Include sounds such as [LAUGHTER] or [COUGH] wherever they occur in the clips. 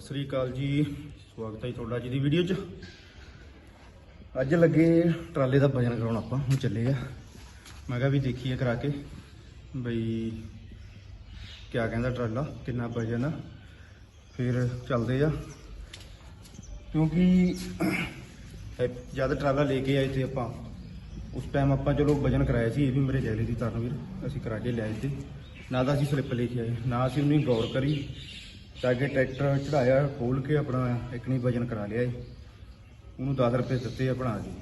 ਸਤਿ ਸ੍ਰੀ ਅਕਾਲ ਜੀ। ਸਵਾਗਤ ਹੈ ਜੀ ਤੁਹਾਡਾ ਅੱਜ ਦੀ ਵੀਡੀਓ 'ਚ। ਅੱਜ ਲੱਗੇ ਟਰਾਲੇ ਦਾ ਵਜਨ ਕਰਾਉਣ ਆਪਾਂ, ਹੁਣ ਚੱਲੇ ਆ। ਮੈਂ ਕਿਹਾ ਵੀ ਦੇਖੀਏ ਕਰਾ ਕੇ, ਬਈ ਕਿਆ ਕਹਿੰਦਾ ਟਰਾਲਾ, ਕਿੰਨਾ ਵਜਨ ਆ। ਫਿਰ ਚੱਲਦੇ ਆ। ਕਿਉਂਕਿ ਜਦ ਟਰਾਲਾ ਲੈ ਕੇ ਆਏ ਤੇ ਆਪਾਂ, ਉਸ ਟਾਈਮ ਆਪਾਂ ਚਲੋ ਵਜਨ ਕਰਾਇਆ ਸੀ, ਇਹ ਵੀ ਮੇਰੇ ਜੈਲੇ ਦੀ ਤਰਨਵੀਰ, ਅਸੀਂ ਕਰਾ ਕੇ ਲਿਆਏ ਤੇ ਨਾ ਤਾਂ ਅਸੀਂ ਸਲਿੱਪ ਲੈ ਕੇ ਆਏ, ਨਾ ਅਸੀਂ ਉਹਨੂੰ ਗੌਰ ਕਰੀ। ਤਾਂ ਕਿ ਟਰੈਕਟਰ ਚੜਾਇਆ, ਖੋਲ ਕੇ ਆਪਣਾ ਇਕਣੀ ਵਜਨ ਕਰਾ ਲਿਆ ਜੀ। ਉਹਨੂੰ 10 ਰੁਪਏ ਦਿੱਤੇ ਆਪਣਾ ਜੀ।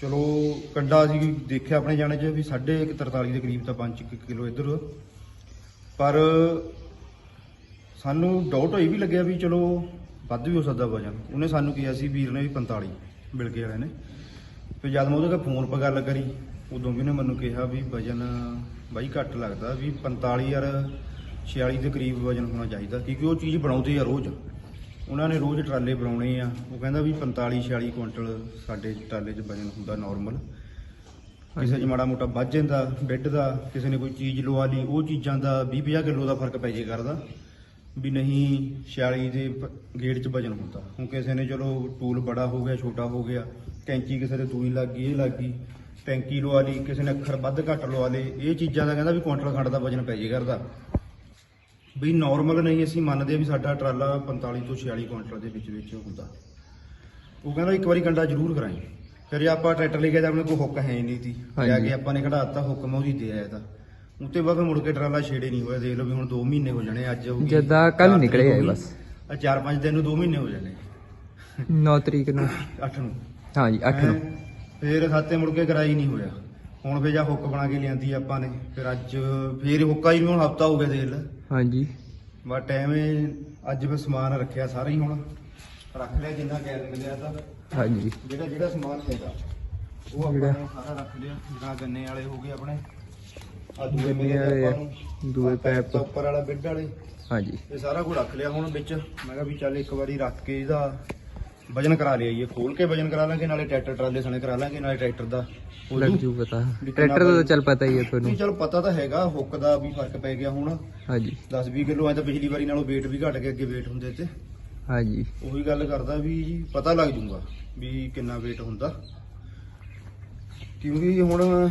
ਚਲੋ, ਕੰਡਾ ਅਸੀਂ ਦੇਖਿਆ ਆਪਣੇ ਜਾਣੇ 'ਚ ਵੀ 43 ਦੇ ਕਰੀਬ ਤਾਂ 5 ਕਿਲੋ ਇੱਧਰ। ਪਰ ਸਾਨੂੰ ਡਾਊਟ ਹੋਈ ਵੀ ਲੱਗਿਆ ਵੀ ਚਲੋ, ਵੱਧ ਵੀ ਹੋ ਸਕਦਾ ਵਜਨ। ਉਹਨੇ ਸਾਨੂੰ ਕਿਹਾ ਸੀ ਵੀਰ ਨੇ ਵੀ 45 ਬਿਲਕੇ ਵਾਲੇ ਨੇ। ਫਿਰ ਜਦ ਮੈਂ ਉਹਦੇ ਕੋਲ ਫੋਨ 'ਤੇ ਗੱਲ ਕਰੀ, ਉਦੋਂ ਵੀ ਉਹਨੇ ਮੈਨੂੰ ਕਿਹਾ ਵੀ ਵਜਨ ਬਾਈ ਘੱਟ ਲੱਗਦਾ, ਵੀ 45 ਯਾਰ 46 ਦੇ ਕਰੀਬ ਵਜਨ ਹੋਣਾ ਚਾਹੀਦਾ, ਕਿਉਂਕਿ ਉਹ ਚੀਜ਼ ਬਣਾਉਂਦੇ ਆ ਰੋਜ਼। ਉਹਨਾਂ ਨੇ ਰੋਜ਼ ਟਰਾਲੇ ਬਣਾਉਣੇ ਆ। ਉਹ ਕਹਿੰਦਾ ਵੀ 45 46 ਕੁਇੰਟਲ ਸਾਡੇ ਟਰਾਲੇ 'ਚ ਵਜਨ ਹੁੰਦਾ ਨਾਰਮਲ ਕਿਸੇ 'ਚ ਮਾੜਾ ਮੋਟਾ ਵੱਧ ਜਾਂਦਾ ਬੈੱਡ ਦਾ, ਕਿਸੇ ਨੇ ਕੋਈ ਚੀਜ਼ ਲਵਾ ਲਈ, ਉਹ ਚੀਜ਼ਾਂ ਦਾ 20 50 ਕਿਲੋ ਦਾ ਫ਼ਰਕ ਪੈ ਜੇ ਕਰਦਾ, ਵੀ ਨਹੀਂ 46 ਦੇ ਪ- ਗੇੜ 'ਚ ਵਜਨ ਹੁੰਦਾ। ਹੁਣ ਕਿਸੇ ਨੇ ਚਲੋ ਟੂਲ ਬੜਾ ਹੋ ਗਿਆ, ਛੋਟਾ ਹੋ ਗਿਆ, ਕੈਂਚੀ ਕਿਸੇ ਦੇ ਦੂਈ ਲੱਗ ਗਈ, ਇਹ ਲੱਗ ਗਈ, ਟੈਂਕੀ ਲਵਾ ਲਈ, ਕਿਸੇ ਨੇ ਅੱਖਰ ਵੱਧ ਘੱਟ ਲਵਾ ਲਏ, ਇਹ ਚੀਜ਼ਾਂ ਦਾ ਕਹਿੰਦਾ ਵੀ ਕੁਇੰਟਲ ਖੰਡ ਦਾ ਵਜਨ ਪੈ ਜੇ ਕਰਦਾ। ਵੀ ਨਾਰਮਲ ਨਹੀਂ ਅਸੀਂ ਮੰਨਦੇ ਵੀ ਸਾਡਾ ਟਰਾਲਾ 45 ਤੋਂ 46 ਕੁਇੰਟਲ ਦੇ ਵਿੱਚ ਵਿੱਚ ਹੁੰਦਾ ਉਹ ਕਹਿੰਦਾ ਇੱਕ ਵਾਰੀ ਕੰਡਾ ਜ਼ਰੂਰ ਕਰਾਈ ਫਿਰ ਜੇ ਆਪਾਂ ਟਰੈਕਟਰ ਲੈ ਕੇ ਤਾਂ ਆਪਣੇ ਕੋਲ ਹੁੱਕ ਹੈ ਨਹੀਂ ਸੀ। ਜਾ ਕੇ ਆਪਾਂ ਨੇ ਕਢਾਤਾ ਹੁੱਕ ਮੈਂ ਉਹਦੀ ਦੇ ਆਇਆ ਤਾਂ ਉੱਤੇ ਬਾਅਦ ਮੁੜ ਕੇ ਟਰਾਲਾ ਛੇੜੇ ਨਹੀਂ ਹੋਇਆ ਦੇਖ ਲਓ ਵੀ ਹੁਣ 2 ਮਹੀਨੇ ਹੋ ਜਾਣੇ ਅੱਜ ਹੋ ਗਈ ਜਦਾਂ ਤਰੀਕ ਨਿਕਲੇ ਆਏ। ਬਸ। ਆ 4-5 ਦਿਨ ਨੂੰ 2 ਮਹੀਨੇ ਹੋ ਜਾਣੇ 9 ਤਰੀਕ ਨੂੰ 8 ਨੂੰ ਹਾਂਜੀ 8 ਨੂੰ। ਫਿਰ ਖਾਤੇ ਮੁੜ ਕੇ ਕਰਾਈ ਨਹੀਂ ਹੋਇਆ ਹੁਣ ਫੇਰ ਜਾ ਹੁੱਕ ਬਣਾ ਕੇ ਲਿਆਂਦੀ ਆਪਾਂ ਨੇ। ਫਿਰ ਅੱਜ ਫੇਰ ਹੁੱਕਾ ਹੀ ਨੂੰ ਹੁਣ ਹਫਤਾ ਹੋ ਗਿਆ ਦੇਖ ਲੈ। ਹਾਂਜੀ। ਬਾ ਟਾਈਮ ਅੱਜ ਵੀ ਸਮਾਨ ਰੱਖਿਆ ਸਾਰਾ ਹੀ ਹੁਣ। ਰੱਖ ਲਿਆ ਜਿੰਨਾ ਗੈਸ ਮਿਲਿਆ ਤਾਂ। ਹਾਂਜੀ। ਜਿਹੜਾ ਜਿਹੜਾ ਸਮਾਨ ਹੈਗਾ ਉਹ ਆਪਾਂ ਜਿਹੜਾ- ਨੇ ਸਾਰਾ ਰੱਖ ਲਿਆ। ਜਿਵੇਂ ਗੰਨੇ ਵਾਲੇ ਹੋ ਗਏ ਆਪਣੇ। ਆ ਦੂਏ ਮਿਲੇ ਆਪਾਂ ਨੂੰ। ਦੂਏ ਪੈਪ। ਉੱਪਰ ਵਾਲਾ ਬਿੱਡ ਵਾਲੇ। ਹਾਂਜੀ। ਇਹ ਸਾਰਾ ਕੁਝ ਰੱਖ ਲਿਆ ਹੁਣ ਵਿੱਚ। ਮੈਂ ਕਿਹਾ ਵੀ ਚੱਲ ਇੱਕ ਵਾਰੀ ਰੱਖ ਕੇ ਇਹਦਾ ਵਜਨ ਕਰਾ ਲਿਆਈਏ ਖੋਲ ਕੇ ਵਜਨ ਕਰਾ ਲਾਂਗੇ ਨਾਲੇ ਟਰੈਕਟਰ ਟਰਾਲੇ ਸਣੇ ਕਰਾ ਲਾਂਗੇ ਨਾਲੇ ਟਰੈਕਟਰ ਦਾ ਹੋ ਲੱਗ ਜੂ। ਜੂ ਪਤਾ। ਵੀ ਕਿੰਨਾ ਟਰੈਕਟਰ ਦਾ ਤਾਂ ਚੱਲ ਪਤਾ ਹੀ ਹੈ ਨਹੀਂ ਤੁਹਾਨੂੰ ਚਲ ਪਤਾ ਤਾਂ ਹੈਗਾ ਹੁੱਕ ਦਾ ਵੀ ਫ਼ਰਕ ਪੈ ਗਿਆ ਹੁਣ। ਹਾਂਜੀ। 10 20 ਕਿਲੋ ਐ ਤਾਂ ਪਿਛਲੀ ਵਾਰੀ ਨਾਲੋਂ weight ਵੀ ਘਟ ਗਿਆ ਅੱਗੇ weight ਹੁੰਦੇ ਤੇ। ਹਾਂਜੀ। ਉਹੀ ਗੱਲ ਕਰਦਾ ਵੀ ਪਤਾ ਲੱਗ ਜੂਗਾ ਵੀ ਕਿੰਨਾ weight ਹੁੰਦਾ। ਕਿਉਂਕਿ ਹੁਣ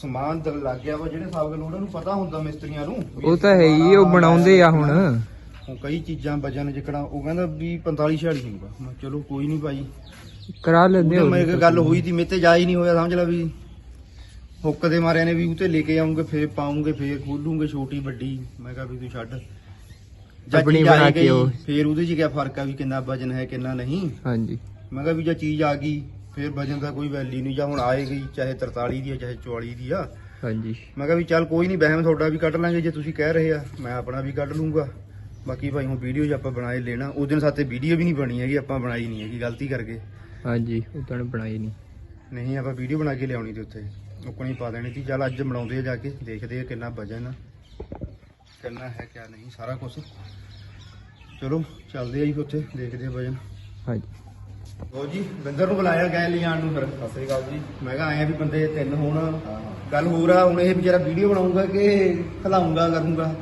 ਸਮਾਨ ਤਾਂ ਲੱਗ ਗਿਆ ਵਾ ਜਿਹੜੇ ਹਿਸਾਬ ਨਾਲ ਉਹਨਾਂ ਨੂੰ ਪਤਾ ਹੁੰਦਾ ਮਿਸਤਰੀਆਂ ਨੂੰ ਵੀ ਉਹ ਤਾਂ ਹੈ ਹੀ ਉਹ ਬਣਾਉਂਦੇ ਆ ਹੁਣ। ਹੁਣ ਕਈ ਚੀਜ਼ਾਂ ਵਜਨ ਜਿਕਣਾ ਉਹ ਕਹਿੰਦਾ ਵੀ 45 46 ਹੋਊਗਾ। ਮੈਂ ਚਲੋ ਕੋਈ ਨਹੀਂ ਭਾਈ। ਕਰਾ ਲੈਂਦੇ ਹੋ। ਮੈਂ ਇੱਕ ਗੱਲ ਹੋਈ ਸੀ ਮੇਤੇ ਜਾ ਹੀ ਨਹੀਂ ਹੋਇਆ ਸਮਝ ਲੈ ਵੀ। ਹੁੱਕ ਦੇ ਮਾਰਿਆਂ ਨੇ ਵੀ ਉਤੇ ਲੈ ਕੇ ਆਉਂਗੇ ਫੇਰ ਪਾਉਂਗੇ ਫੇਰ ਖੋਲੂਗੇ ਛੋਟੀ ਵੱਡੀ। ਮੈਂ ਕਿਹਾ ਵੀ ਤੂੰ ਛੱਡ। ਜਾਂ ਆਪਣੀ ਚੀਜ਼ ਬਣਾ ਕੇ ਉਹ। ਫੇਰ ਉਹਦੇ 'ਚ ਕੀ ਫ਼ਰਕ ਆ ਵੀ ਕਿੰਨਾ ਵਜਨ ਹੈ ਕਿੰਨਾ ਨਹੀਂ। ਹਾਂਜੀ। ਮੈਂ ਕਿਹਾ ਵੀ ਜੇ ਚੀਜ਼ ਆ ਗਈ ਫੇਰ ਵਜਨ ਦਾ ਕੋਈ ਵੈਲਿਊ ਨਹੀਂ। ਜਾਂ ਹੁਣ ਆਏ ਗਈ ਚਾਹੇ 43 ਦੀ ਆ ਚਾਹੇ 44 ਦੀ ਆ। ਹਾਂਜੀ। ਮੈਂ ਕਿਹਾ ਵੀ ਚੱਲ ਕੋਈ ਨਹੀਂ ਵਹਿਮ ਤੁਹਾਡਾ ਵੀ ਕੱਢ ਲਾਂਗੇ ਜੇ ਤੁਸੀਂ ਕਹਿ ਰਹੇ ਆ ਮੈਂ ਆਪਣਾ ਵੀ ਕੱਢ ਲੂੰਗਾ। ਬਾਕੀ ਭਾਈ ਹੁਣ ਵੀਡੀਓ ਜੇ ਆਪਾਂ ਬਣਾਏ ਲੈਣਾ ਉਸ ਦਿਨ ਸਾਤੇ ਵੀਡੀਓ ਵੀ ਨਹੀਂ ਬਣੀ ਹੈਗੀ ਆਪਾਂ ਬਣਾਈ ਨਹੀਂ ਹੈਗੀ ਗਲਤੀ ਕਰਕੇ। ਹਾਂਜੀ ਉਦੋਂ ਬਣਾਈ ਨਹੀਂ। ਨਹੀਂ ਆਪਾਂ ਵੀਡੀਓ ਬਣਾ ਕੇ ਲਿਆਉਣੀ ਤੇ ਉੱਥੇ। ਉੱਕਣੀ ਪਾ ਦੇਣੀ ਸੀ ਚੱਲ ਅੱਜ ਬਣਾਉਂਦੇ ਆ ਜਾ ਕੇ ਦੇਖਦੇ ਆ ਕਿੰਨਾ ਵਜਨ ਆ ਕਿੰਨਾ ਹੈ ਕਿਆ ਨਹੀਂ ਸਾਰਾ ਕੁਝ ਚਲੋ ਚੱਲਦੇ ਆ ਜੀ ਉੱਥੇ ਦੇਖਦੇ ਆ ਵਜਨ। ਹਾਂਜੀ। ਹੋ ਜੀ ਬਿੰਦਰ ਨੂੰ ਬੁਲਾਇਆ ਗਏ ਲਿਆਣ ਨੂੰ ਫਿਰ। ਸਤਿ ਸ੍ਰੀ ਅਕਾਲ ਜੀ। ਮੈਂ ਕਿਹਾ ਆਏ ਆ ਵੀ ਬੰਦੇ ਤਿੰਨ ਹੋਣ। ਗੱਲ ਹੋਰ ਆ ਹੁਣ ਇਹ ਵਿਚਾਰਾ ਵੀਡੀਓ ਬਣਾਉਂਗਾ ਕਿ ਖਲਾਉਂਗਾ ਕਰੂੰਗਾ?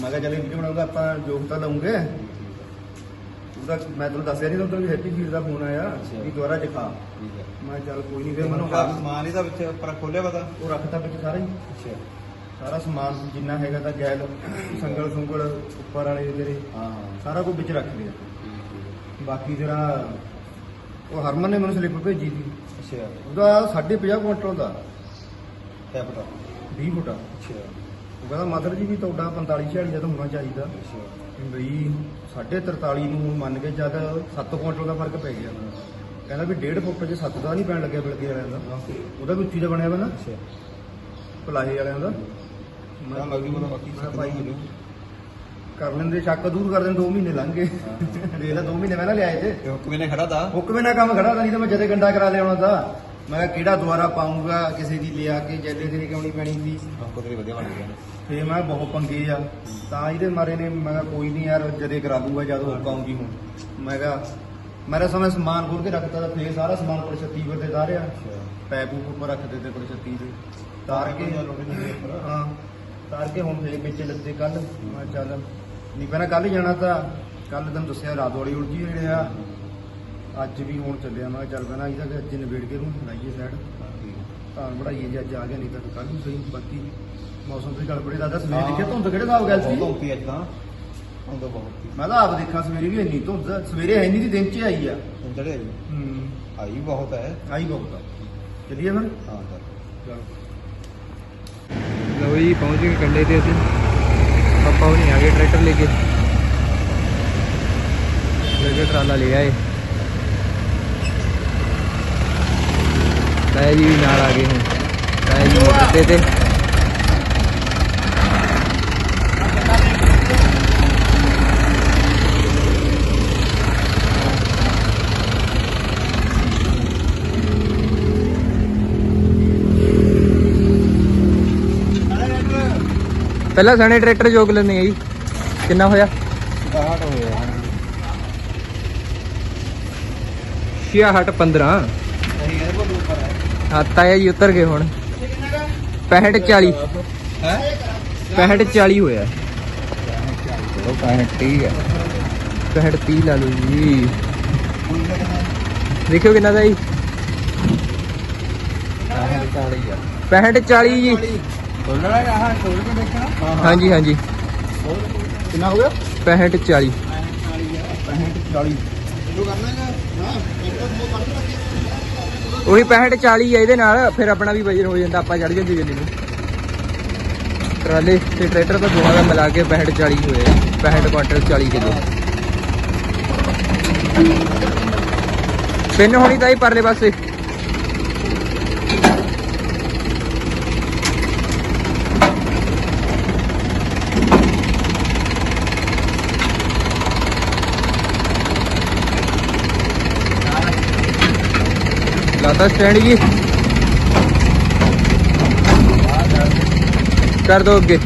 ਮੈਂ ਕਿਹਾ ਚੱਲ ਵੀਡੀਓ ਬਣਾਉਂਗਾ ਆਪਾਂ ਜੋਗ ਤਾਂ ਲਾਉਂਗੇ। ਉਹਦਾ ਮੈਂ ਤੁਹਾਨੂੰ ਦੱਸਿਆ ਨਹੀਂ ਤੁਹਾਨੂੰ ਵੀ ਹੈਪੀ ਫੀਡ ਦਾ ਫੋਨ ਆਇਆ। ਵੀ ਦੁਬਾਰਾ ਦਿਖਾ। ਠੀਕ ਹੈ ਮੈਂ ਕਿਹਾ ਚੱਲ ਕੋਈ ਨਹੀਂ ਫਿਰ ਮੈਨੂੰ ਮੈਨੂੰ ਸਮਾਨ ਇਹਦਾ ਵਿੱਚ ਉੱਪਰ ਖੋਲਿਆ ਪਤਾ? ਉਹ ਰੱਖਤਾ ਵਿੱਚ ਸਾਰਾ ਹੀ। ਅੱਛਾ। ਸਾਰਾ ਸਮਾਨ ਜਿੰਨਾ ਹੈਗਾ ਤਾਂ ਗੈਲ ਸੰਗਲ ਸੁੰਗਲ ਉੱਪਰ ਵਾਲੇ ਜਿਹੜੇ ਹਾਂ। ਸਾਰਾ ਕੁਝ ਵਿੱਚ ਰੱਖ ਲਿਆ। ਬਾਕੀ ਜਿਹੜਾ ਉਹ ਹਰਮਨ ਨੇ ਮੈਨੂੰ ਸਲਿੱਪ ਭੇਜੀ ਸੀ। ਅੱਛਾ। ਉਹਦਾ 50.5 ਕੁਇੰਟਲ ਦਾ। ਕਿਆ ਪਤਾ 20 ਫੁੱਟਾ। ਅੱਛਾ। ਉਹ ਕਹਿੰਦਾ ਮਦਰ ਜੀ ਵੀ ਤੁਹਾਡਾ 45 46 ਦਾ ਤਾਂ ਹੋਣਾ ਚਾਹੀਦਾ। ਵੀ ਬਈ 43.5 ਨੂੰ ਮੰਨ ਕੇ ਜਦ 7 ਕੁਇੰਟਲ ਦਾ ਫ਼ਰਕ ਪੈ ਗਿਆ। ਕਹਿੰਦਾ ਵੀ 1.5 ਫੁੱਟ 'ਚ 7 ਦਾ ਨਹੀਂ ਪੈਣ ਲੱਗਿਆ ਬਿਲਕੇ ਵਾਲਿਆਂ ਦਾ। ਉਹਦਾ ਵੀ ਉੱਚੀ ਦਾ ਬਣਿਆ ਵਾ ਨਾ। ਪਲਾਹੇ ਵਾਲਿਆਂ ਦਾ। ਮੈਂ ਮਗਰੀ ਬਣਾ ਬਾਕੀ ਭਾਈ ਕਰ ਲੈਂਦੇ ਸ਼ੱਕ ਦੂਰ ਕਰ ਦਿੰਦੇ 2 ਮਹੀਨੇ ਲੰਘ ਗਏ। ਦੇਖ ਲੈ 2 ਮਹੀਨੇ ਮੈਂ ਨਾ ਲਿਆਏ ਤੇ। ਤੇ ਹੁਕਮੇ ਨੇ ਖੜਾ ਤਾ ਹੁਕਮੇ ਨਾਲ ਕੰਮ ਖੜਾ ਤਾਂ ਨਹੀਂ ਤਾਂ ਮੈਂ ਜਦੇ ਗੰਡਾ ਕਰਾ ਲਿਆਉਣਾ ਤਾਂ ਮੈਂ ਕਿਹਾ ਕਿਹੜਾ ਦੁਆਰਾ ਪਾਉਂਗਾ ਕਿਸੇ ਦੀ ਲਿਆ ਕੇ ਜੈਲੇ ਦੇ ਕਿਉਂ ਨਹੀਂ ਪੈਣੀ ਸੀ? ਹਮਕੋ ਤੇ ਵਧੀਆ ਬਣ ਗਿਆ ਫੇ ਮੈਂ ਬਹੁਤ ਪੰਗੇ ਆ। ਤਾਂ ਇਹਦੇ ਮਾਰੇ ਨੇ ਮੈਂ ਕਿਹਾ ਕੋਈ ਨਹੀਂ ਯਾਰ ਜਦੇ ਕਰਾ ਦੂੰਗਾ ਜਦ ਹੁੱਕ ਆਉਂਗੀ ਹੁਣ। ਮੈਂ ਕਿਹਾ ਮੇਰਾ ਸਮੇਂ ਸਮਾਨ ਖੋਲ ਕੇ ਰੱਖਤਾ ਤਾਂ ਫੇਰ ਸਾਰਾ ਸਮਾਨ ਕੋਲ 36 ਪਰ ਤੇ ਤਾਰਿਆ ਅੱਛਾ। ਪੈਪ ਉੱਪ ਉੱਪਰ ਰੱਖ ਦਿੱਤੇ ਕੋਲ 36 ਦੇ। ਤਾਰ ਕੇ ਹਾਂ ਤਾਰ ਕੇ ਹੁਣ ਫੇਰ ਵਿੱਚ ਲੱਦੇ ਕੱਲ ਮੈਂ ਚੱਲ ਨਹੀਂ ਪਹਿਲਾਂ ਕੱਲ ਜਾਣਾ ਤਾਂ ਕੱਲ ਤੈਨੂੰ ਦੱਸਿਆ ਰਾਤ ਵਾਲੀ ਉਲਝੀ ਜਿਹੜੇ ਆ। ਅੱਜ ਵੀ ਹੁਣ ਚੱਲਿਆ ਮੈਂ ਚੱਲ ਪੈਣਾ ਇਹਦਾ ਕਿ ਅੱਜ ਨਿਬੇੜ ਕੇ ਨੂੰ ਲਾਈਏ ਸਾਈਡ ਤਾਂ ਬੜਾਈਏ ਜੇ ਅੱਜ ਆ ਗਿਆ ਨਹੀਂ ਤਾਂ ਕੱਲ ਨੂੰ ਸਹੀ ਬਾਕੀ ਮੌਸਮ ਤੇ ਗੜਬੜੇ ਦਾ ਦੱਸ ਸਵੇਰੇ ਦੇਖਿਆ ਧੁੰਦ ਕਿਹੜੇ ਹਿਸਾਬ ਗੱਲ ਸੀ? ਧੁੰਦੀ ਅੱਜ ਤਾਂ ਤਾਂ ਬਹੁਤ ਮੈਂ ਤਾਂ ਆਪ ਦੇਖਾਂ ਸਵੇਰੇ ਵੀ ਇੰਨੀ ਧੁੰਦ ਸਵੇਰੇ ਹੈ ਨਹੀਂ ਦੀ ਦਿਨ ਚ ਆਈ ਆ। ਹੁਣ ਚੜੇ ਆਈ। ਹੂੰ। ਆਈ ਬਹੁਤ ਹੈ। ਆਈ ਬਹੁਤ ਆ। ਚੱਲੀਏ ਫਿਰ? ਹਾਂ ਚਲੋ। ਲਓ ਜੀ ਪਹੁੰਚ ਗਏ ਕੰਡੇ ਤੇ ਅਸੀਂ। ਪਾਪਾ ਹੁਣੀ ਆ ਗਏ ਟਰੈਕਟਰ ਲੈ ਕੇ। ਲੈ ਕੇ ਟਰਾਲਾ ਲੈ ਆਏ। ਤਾਇਆ ਜੀ ਵੀ ਨਾਲ ਆ ਗਏ ਹੁਣ। ਤਾਇਆ ਜੀ ਮੋਟਰ ਤੇ। ਪਹਿਲਾਂ ਸਣੇ ਟਰੈਕਟਰ ਜੋਗ ਲੈਂਦੇ ਆ ਜੀ। ਕਿੰਨਾ ਹੋਇਆ? 62 ਹੋਇਆ 66 15 ਨਹੀਂ ਇਹਦੇ ਕੋਲ ਉੱਪਰ ਹੈ ਹਾਂ ਤਾਇਆ ਜੀ ਉਤਰ ਗਏ ਹੁਣ। 65 40 ਹੈ? 65 40 ਹੋਇਆ। ਚਲੋ 65 ਠੀਕ ਹੈ 65 30 ਲਾ ਲਓ ਜੀ। ਦੇਖਿਓ ਕਿੰਨਾ ਦਾ ਜੀ। 40 ਆ। 65 40 ਜੀ। ਖੋਲਣਾ ਹੈ ਆਹ ਖੋਲ ਕੇ ਦੇਖਣਾ। ਹਾਂਜੀ ਹਾਂਜੀ। ਕਿੰਨਾ ਹੋ ਗਿਆ? 65 40 65 40 ਜੋ ਕਰਨਾ ਹੈ ਹਾਂ। ਉਹੀ 65 40 ਹੈ ਇਹਦੇ ਨਾਲ, ਫਿਰ ਆਪਣਾ ਵੀ ਵਜਨ ਹੋ ਜਾਂਦਾ, ਆਪਾਂ ਚੜ ਜਾਂਦੇ ਜੱਲੀ ਨੂੰ। ਟਰਾਲੇ ਤੇ ਟਰੈਕਟਰ ਤਾਂ ਦੋਵਾਂ ਦਾ ਮਿਲਾ ਕੇ 65 40 ਹੋਏ 65 ਕੁਆਂਟਲ 40 ਕਿਲੋ। ਪਿੰਨ ਹੋਣੀ ਤਾਂ ਇਹ ਪਰਲੇ ਪਾਸੇ। ਲਾਤਾ ਸਟੈਂਡ ਜੀ। ਕਰ ਦੋ ਅੱਗੇ।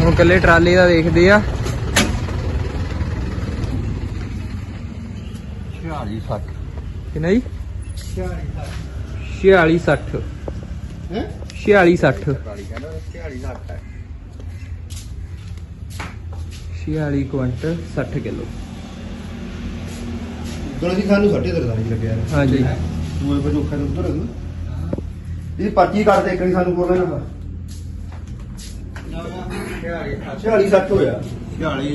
ਹੁਣ ਕੱਲੇ ਟਰਾਲੇ ਦਾ ਦੇਖਦੇ ਆ। 46 60 ਕਿੰਨਾ ਜੀ 46 60 ਹੈ? 46 60 40 ਕਹਿੰਦਾ 46 60 ਹੈ। 46 ਕੁਇੰਟਲ 60 ਕਿਲੋ। ਉਦੋਂ ਅਸੀਂ ਸਾਨੂੰ 43 ਲੱਗਿਆ। ਹਾਂਜੀ। ਦੂਏ ਵਜੇ ਔਖਾ ਤੇ ਉਧਰ। ਇਹਦੀ ਪਰਚੀ ਕੱਢ ਦੇ ਕਰੀ ਸਾਨੂੰ ਕੋਲ ਨਾ 46 60 ਹੋਇਆ। 46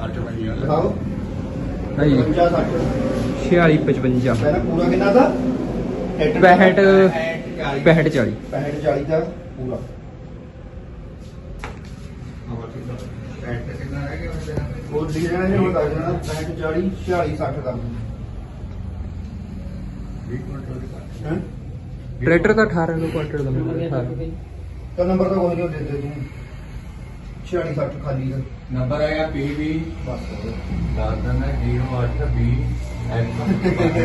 60 ਬਣੀ ਦਿਖਾਓ। ਹਾਂਜੀ। 50 60 46 55 ਪਹਿਲਾਂ ਪੂਰਾ ਕਿੰਨਾ ਦਾ? 65 65 40 65 40 ਦਾ ਪੂਰਾ। ਹੋਰ ਲਿਖ ਜਾਣਾ ਜੇ ਮੈਂ ਦੱਸ ਦੇਣਾ? 65 40 46 60 ਕਰ ਦੂੰ। ਹੈ? ਟਰੈਕਟਰ ਤਾਂ 18 ਨੂੰ ਕੁਇੰਟਲ ਦਾ ਮਿਲਦਾ 18 ਤਾਂ ਨੰਬਰ ਤਾਂ ਕੋਈ ਨਹੀਂ ਦੇ ਦੇ ਤੂੰ। 46 60 ਖਾਲੀ ਦਾ ਨੰਬਰ ਹੈਗਾ ਪੀਵੀ ਬਸ 10 ਦਿਨ 08 20